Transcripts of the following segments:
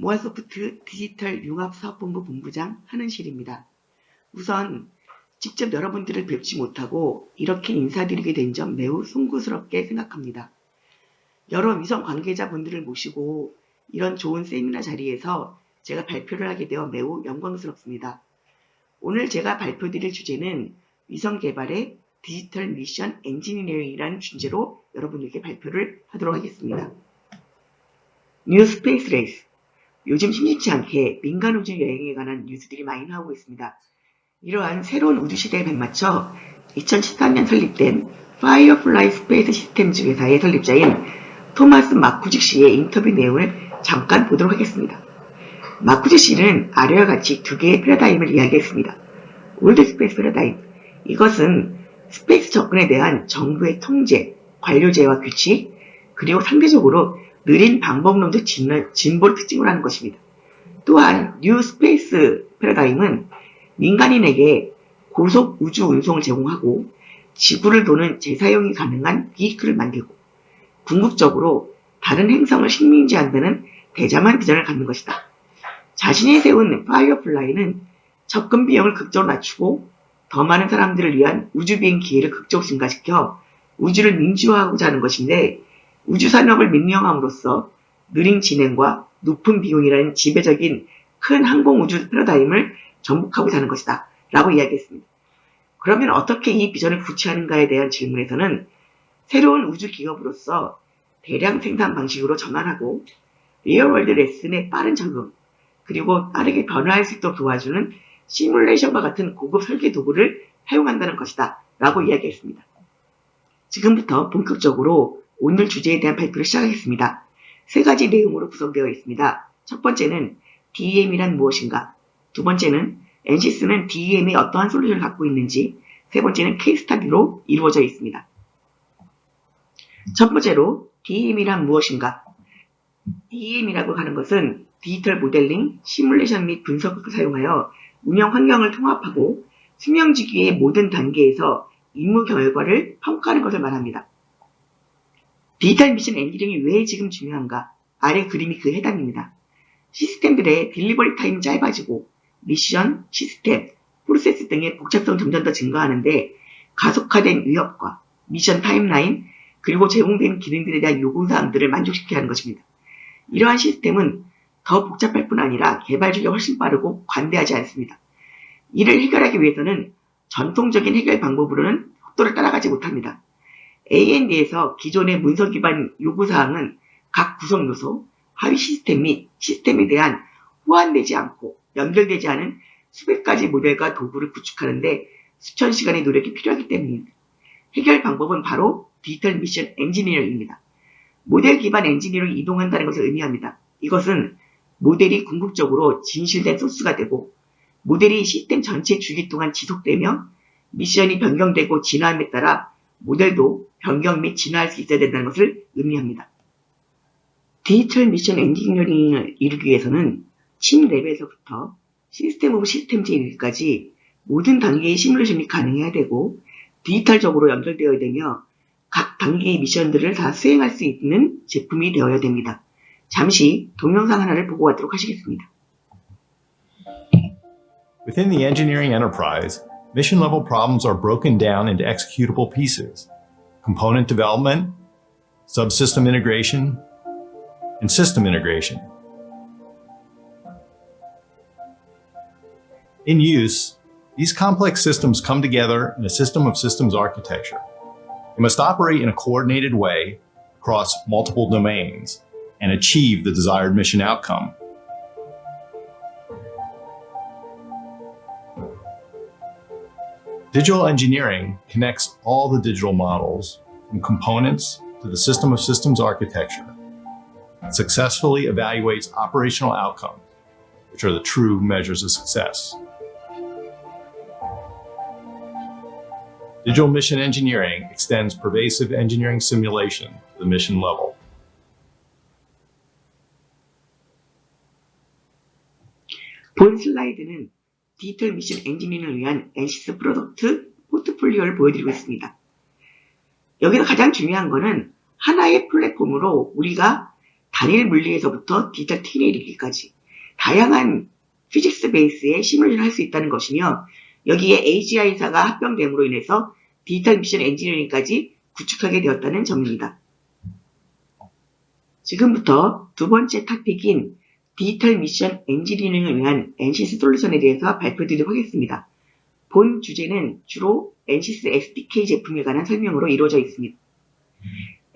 모아소프트 디지털 융합사업본부 본부장 한은실입니다. 우선 직접 여러분들을 뵙지 못하고 이렇게 인사드리게 된 점 매우 송구스럽게 생각합니다. 여러 위성 관계자분들을 모시고 이런 좋은 세미나 자리에서 제가 발표를 하게 되어 매우 영광스럽습니다. 오늘 제가 발표드릴 주제는 위성 개발의 디지털 미션 엔지니어링이라는 주제로 여러분에게 발표를 하도록 하겠습니다. 뉴 스페이스 레이스 요즘 심심치 않게 민간 우주 여행에 관한 뉴스들이 많이 나오고 있습니다. 이러한 새로운 우주 시대에 발맞춰 2013년 설립된 파이어플라이 스페이스 시스템즈 회사의 설립자인 토마스 마쿠지 씨의 인터뷰 내용을 잠깐 보도록 하겠습니다. 마쿠지 씨는 아래와 같이 두 개의 패러다임을 이야기했습니다. 올드 스페이스 패러다임. 이것은 스페이스 접근에 대한 정부의 통제, 관료제와 규칙, 그리고 상대적으로 느린 방법론적 진보를 특징으로 하는 것입니다. 또한 뉴 스페이스 패러다임은 민간인에게 고속 우주 운송을 제공하고 지구를 도는 재사용이 가능한 비이크를 만들고 궁극적으로 다른 행성을 식민지한다는 대자만 비전을 갖는 것이다. 자신이 세운 파이어플라이는 접근 비용을 극적으로 낮추고 더 많은 사람들을 위한 우주비행 기회를 극적으로 증가시켜 우주를 민주화하고자 하는 것인데 우주산업을 민영함으로써 느린 진행과 높은 비용이라는 지배적인 큰 항공우주 패러다임을 정복하고자 하는 것이다. 라고 이야기했습니다. 그러면 어떻게 이 비전을 구체하는가에 대한 질문에서는 새로운 우주 기업으로서 대량 생산 방식으로 전환하고 리얼월드 레슨의 빠른 적응, 그리고 빠르게 변화할 수 있도록 도와주는 시뮬레이션과 같은 고급 설계 도구를 사용한다는 것이다. 라고 이야기했습니다. 지금부터 본격적으로 오늘 주제에 대한 발표를 시작하겠습니다. 세 가지 내용으로 구성되어 있습니다. 첫 번째는 DEM이란 무엇인가? 두 번째는 NCS는 DEM에 어떠한 솔루션을 갖고 있는지, 세 번째는 케이스타디로 이루어져 있습니다. 첫 번째로 DEM이란 무엇인가? DEM이라고 하는 것은 디지털 모델링, 시뮬레이션 및 분석을 사용하여 운영 환경을 통합하고 수명주기의 모든 단계에서 임무 결과를 평가하는 것을 말합니다. 디지털 미션 엔지니어링이 왜 지금 중요한가? 아래 그림이 그 해답입니다. 시스템들의 딜리버리 타임이 짧아지고 미션, 시스템, 프로세스 등의 복잡성 점점 더 증가하는데 가속화된 위협과 미션 타임라인 그리고 제공된 기능들에 대한 요구사항들을 만족시켜야 하는 것입니다. 이러한 시스템은 더 복잡할 뿐 아니라 개발력이 훨씬 빠르고 관대하지 않습니다. 이를 해결하기 위해서는 전통적인 해결 방법으로는 속도를 따라가지 못합니다. A&D에서 기존의 문서 기반 요구사항은 각 구성 요소, 하위 시스템 및 시스템에 대한 호환되지 않고 연결되지 않은 수백 가지 모델과 도구를 구축하는데 수천 시간의 노력이 필요하기 때문입니다. 해결 방법은 바로 디지털 미션 엔지니어입니다. 모델 기반 엔지니어로 이동한다는 것을 의미합니다. 이것은 모델이 궁극적으로 진실된 소스가 되고 모델이 시스템 전체 주기 동안 지속되며 미션이 변경되고 진화함에 따라 모델도 변경 및 진화할 수 있어야 된다는 것을 의미합니다. 디지털 미션 엔지니어링을 이루기 위해서는 침 레벨에서부터 시스템 오브 시스템제 이르기까지 모든 단계의 시뮬레이션이 가능해야 되고 디지털적으로 연결되어야 되며 각 단계의 미션들을 다 수행할 수 있는 제품이 되어야 됩니다. 잠시 동영상 하나를 보고 가도록 하시겠습니다. Within the engineering enterprise, mission level problems are broken down into executable pieces component development, subsystem integration, and system integration. In use, these complex systems come together in a system of systems architecture. They must operate in a coordinated way across multiple domains and achieve the desired mission outcome. Digital engineering connects all the digital models from components to the system of systems architecture. Successfully evaluates operational outcomes, which are the true measures of success. Digital mission engineering extends pervasive engineering simulation to the mission level. 디지털 미션 엔지니어링을 위한 NCS 프로덕트 포트폴리오를 보여드리고 있습니다. 여기서 가장 중요한 거는 하나의 플랫폼으로 우리가 단일 물리에서부터 디지털 TN에 이르기까지 다양한 피직스 베이스의 시뮬레이션을 할 수 있다는 것이며 여기에 AGI사가 합병됨으로 인해서 디지털 미션 엔지니어링까지 구축하게 되었다는 점입니다. 지금부터 두 번째 토픽인 디지털 미션 엔지니어링을 위한 NCS 솔루션에 대해서 발표드리도록 하겠습니다. 본 주제는 주로 NCS SDK 제품에 관한 설명으로 이루어져 있습니다.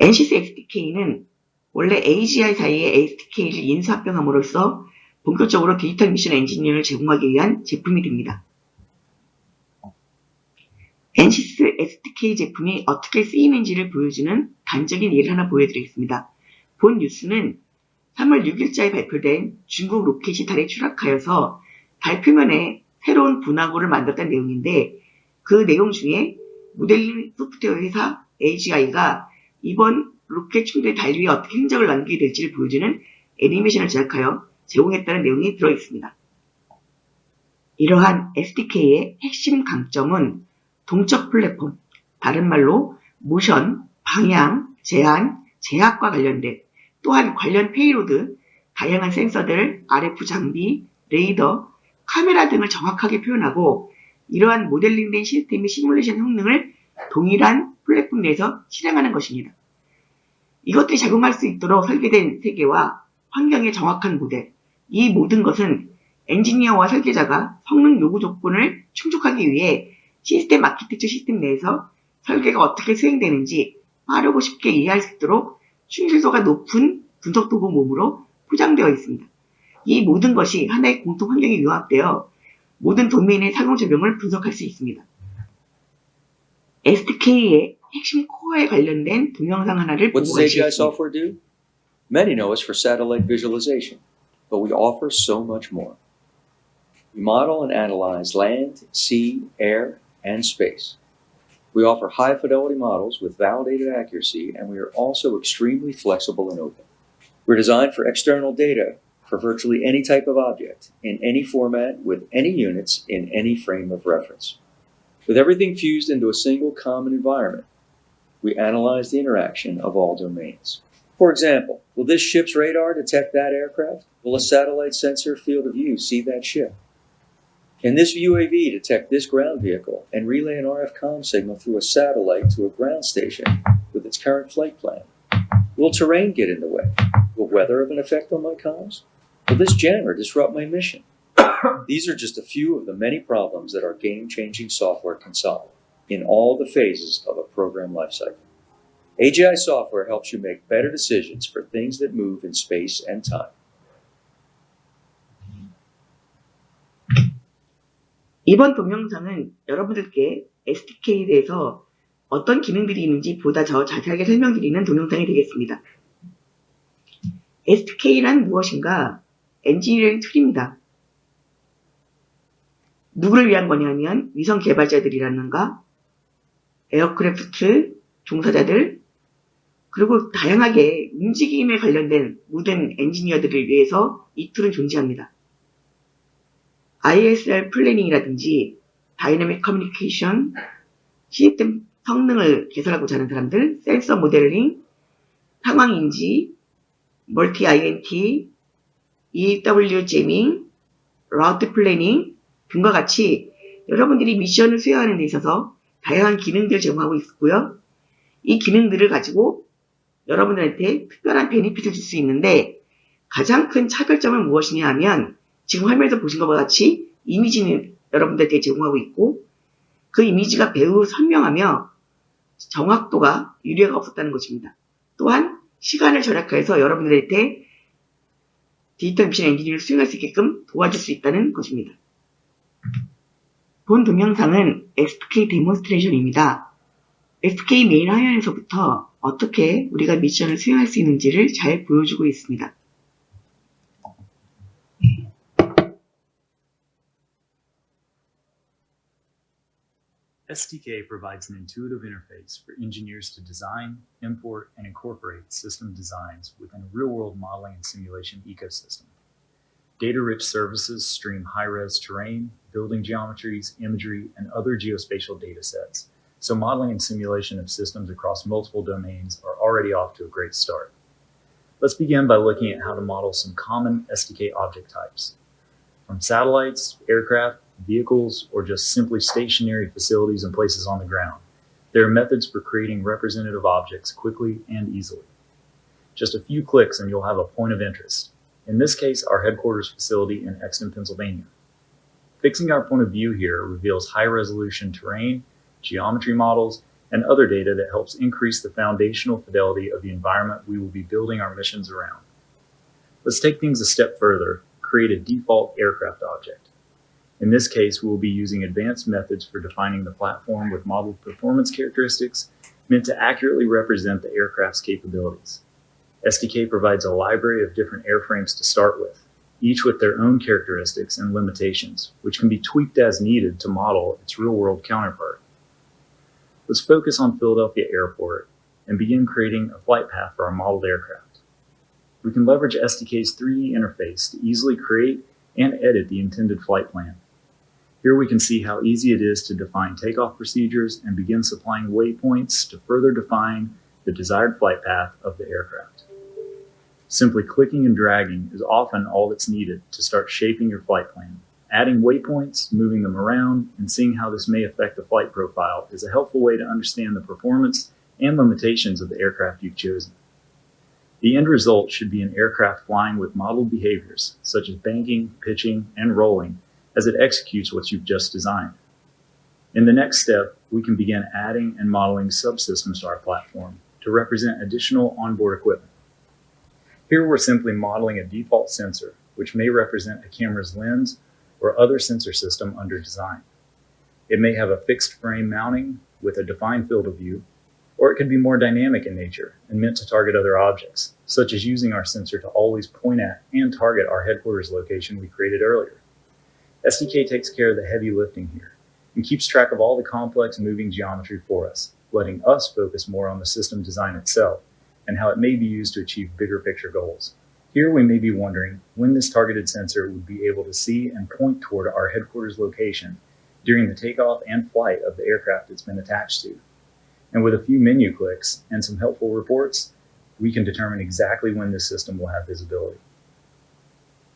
NCS SDK는 원래 AGI 사이의 SDK를 인수합병함으로써 본격적으로 디지털 미션 엔지니어를 제공하기 위한 제품이 됩니다. NCS SDK 제품이 어떻게 쓰이는지를 보여주는 단적인 예를 하나 보여드리겠습니다. 본 뉴스는 3월 6일자에 발표된 중국 로켓이 달에 추락하여서 달 표면에 새로운 분화구를 만들었다는 내용인데 그 내용 중에 모델링 소프트웨어 회사 AGI가 이번 로켓 충돌의 달 위에 어떻게 흔적을 남기게 될지를 보여주는 애니메이션을 제작하여 제공했다는 내용이 들어있습니다. 이러한 SDK의 핵심 강점은 동적 플랫폼, 다른 말로 모션, 방향, 제한, 제약과 관련된 또한 관련 페이로드, 다양한 센서들, RF 장비, 레이더, 카메라 등을 정확하게 표현하고 이러한 모델링된 시스템의 시뮬레이션 성능을 동일한 플랫폼 내에서 실행하는 것입니다. 이것들이 적용할 수 있도록 설계된 세계와 환경의 정확한 모델, 이 모든 것은 엔지니어와 설계자가 성능 요구 조건을 충족하기 위해 시스템 아키텍처 시스템 내에서 설계가 어떻게 수행되는지 빠르고 쉽게 이해할 수 있도록 충실도가 높은 분석 도구 몸으로 포장되어 있습니다. 이 모든 것이 하나의 공통 환경에 융합되어 모든 도메인의 상호작용을 분석할 수 있습니다. SDK의 핵심 코어에 관련된 동영상 하나를 What 보고 does AGI 가시겠습니다. software do? Many know us for satellite visualization, but we offer so much more. We model and analyze land, sea, air, and space. We offer high fidelity models with validated accuracy, and we are also extremely flexible and open. We're designed for external data for virtually any type of object, in any format, with any units, in any frame of reference. With everything fused into a single common environment, we analyze the interaction of all domains. For example, will this ship's radar detect that aircraft? Will a satellite sensor field of view see that ship? Can this UAV detect this ground vehicle and relay an RF comm signal through a satellite to a ground station with its current flight plan? Will terrain get in the way? Will weather have an effect on my comms? Will this jammer disrupt my mission? These are just a few of the many problems that our game changing software can solve in all the phases of a program lifecycle. AGI software helps you make better decisions for things that move in space and time. 이번 동영상은 여러분들께 SDK에 대해서 어떤 기능들이 있는지 보다 더 자세하게 설명드리는 동영상이 되겠습니다. SDK란 무엇인가? 엔지니어링 툴입니다. 누구를 위한 거냐면 위성 개발자들이라는가, 에어크래프트 종사자들, 그리고 다양하게 움직임에 관련된 모든 엔지니어들을 위해서 이 툴은 존재합니다. ISR 플래닝이라든지 다이내믹 커뮤니케이션, 시스템 성능을 개설하고자 하는 사람들, 센서 모델링, 상황 인지, 멀티 INT, EW 제밍, 라우트 플래닝 등과 같이 여러분들이 미션을 수행하는 데 있어서 다양한 기능들을 제공하고 있고요. 이 기능들을 가지고 여러분들한테 특별한 베니핏을 줄 수 있는데 가장 큰 차별점은 무엇이냐 하면 지금 화면에서 보신 것과 같이 이미지는 여러분들께 제공하고 있고 그 이미지가 매우 선명하며 정확도가 유례가 없었다는 것입니다. 또한 시간을 절약해서 여러분들한테 디지털 미션 엔지니어를 수행할 수 있게끔 도와줄 수 있다는 것입니다. 본 동영상은 SK 데몬스트레이션입니다. SK 메인 화면에서부터 어떻게 우리가 미션을 수행할 수 있는지를 잘 보여주고 있습니다. SDK provides an intuitive interface for engineers to design, import, and incorporate system designs within a real world modeling and simulation ecosystem. Data rich services stream high res terrain, building geometries, imagery, and other geospatial data sets. So, modeling and simulation of systems across multiple domains are already off to a great start. Let's begin by looking at how to model some common SDK object types. From satellites, aircraft, vehicles, or just simply stationary facilities and places on the ground, there are methods for creating representative objects quickly and easily. Just a few clicks and you'll have a point of interest. In this case, our headquarters facility in Exton, Pennsylvania. Fixing our point of view here reveals high resolution terrain, geometry models, and other data that helps increase the foundational fidelity of the environment we will be building our missions around. Let's take things a step further, create a default aircraft object. In this case, we will be using advanced methods for defining the platform with modeled performance characteristics meant to accurately represent the aircraft's capabilities. SDK provides a library of different airframes to start with, each with their own characteristics and limitations, which can be tweaked as needed to model its real world counterpart. Let's focus on Philadelphia Airport and begin creating a flight path for our modeled aircraft. We can leverage SDK's 3D interface to easily create and edit the intended flight plan. Here we can see how easy it is to define takeoff procedures and begin supplying waypoints to further define the desired flight path of the aircraft. Simply clicking and dragging is often all that's needed to start shaping your flight plan. Adding waypoints, moving them around, and seeing how this may affect the flight profile is a helpful way to understand the performance and limitations of the aircraft you've chosen. The end result should be an aircraft flying with modeled behaviors, such as banking, pitching, and rolling, as it executes what you've just designed. In the next step, we can begin adding and modeling subsystems to our platform to represent additional onboard equipment. Here we're simply modeling a default sensor, which may represent a camera's lens or other sensor system under design. It may have a fixed frame mounting with a defined field of view, or it could be more dynamic in nature and meant to target other objects, such as using our sensor to always point at and target our headquarters location we created earlier. SDK takes care of the heavy lifting here and keeps track of all the complex moving geometry for us, letting us focus more on the system design itself and how it may be used to achieve bigger picture goals. Here we may be wondering when this targeted sensor would be able to see and point toward our headquarters location during the takeoff and flight of the aircraft it's been attached to. And with a few menu clicks and some helpful reports, we can determine exactly when this system will have visibility.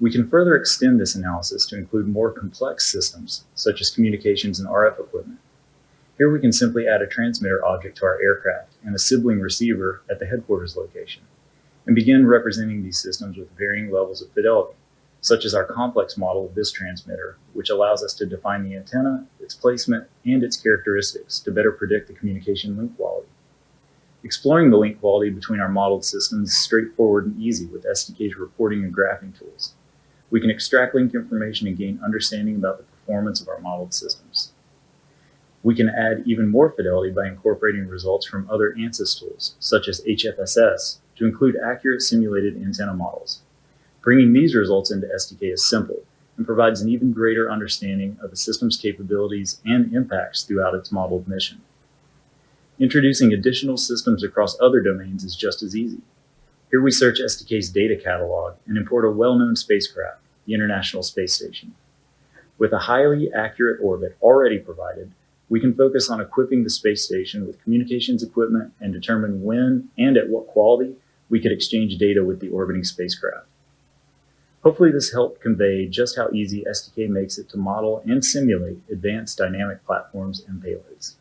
We can further extend this analysis to include more complex systems, such as communications and RF equipment. Here we can simply add a transmitter object to our aircraft and a sibling receiver at the headquarters location, and begin representing these systems with varying levels of fidelity, such as our complex model of this transmitter, which allows us to define the antenna, its placement, and its characteristics to better predict the communication link quality. Exploring the link quality between our modeled systems is straightforward and easy with SDK's reporting and graphing tools. We can extract link information and gain understanding about the performance of our modeled systems. We can add even more fidelity by incorporating results from other ANSYS tools, such as HFSS, to include accurate simulated antenna models. Bringing these results into SDK is simple and provides an even greater understanding of the system's capabilities and impacts throughout its modeled mission. Introducing additional systems across other domains is just as easy. Here we search SDK's data catalog and import a well-known spacecraft, the International Space Station. With a highly accurate orbit already provided, we can focus on equipping the space station with communications equipment and determine when and at what quality we could exchange data with the orbiting spacecraft. Hopefully this helped convey just how easy SDK makes it to model and simulate advanced dynamic platforms and payloads.